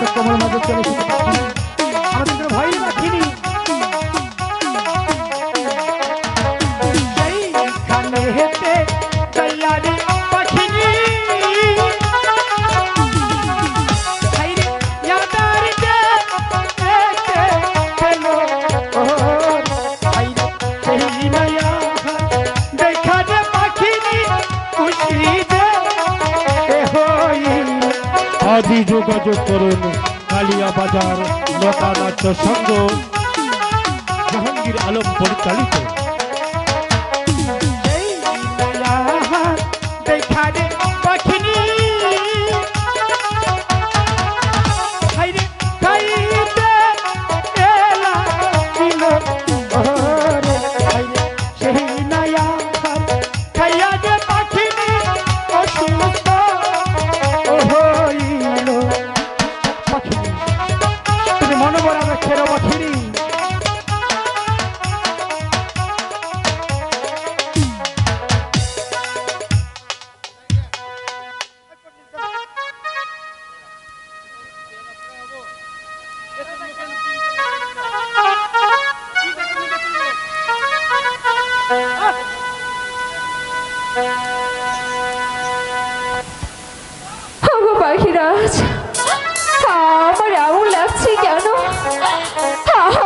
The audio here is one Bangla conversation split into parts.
আমাদের কোমর মাঝে চলে আমাদের কোনো ভয় রাখিনি সেইখানে আজই যোগাযোগ করুন। কালিয়া বাজার লতা নাট্য সংঘ জাহাঙ্গীর আলম পরিচালিত। পাখিরাজ আমার এমন লাগছে কেন?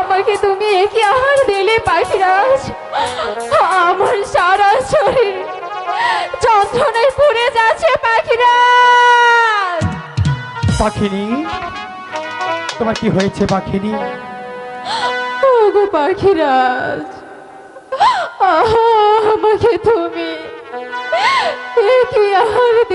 আমাকে তুমি একই আহার দিলে পাখিরাজ। আমার সারা শরীর যন্ত্রণায় পুড়ে যাচ্ছে পাখিরাজ। পাখিনি তোমার কি হয়েছে পাখিনি? ওগো পাখিরাজ আমাকে তুমি একই আহার দিলে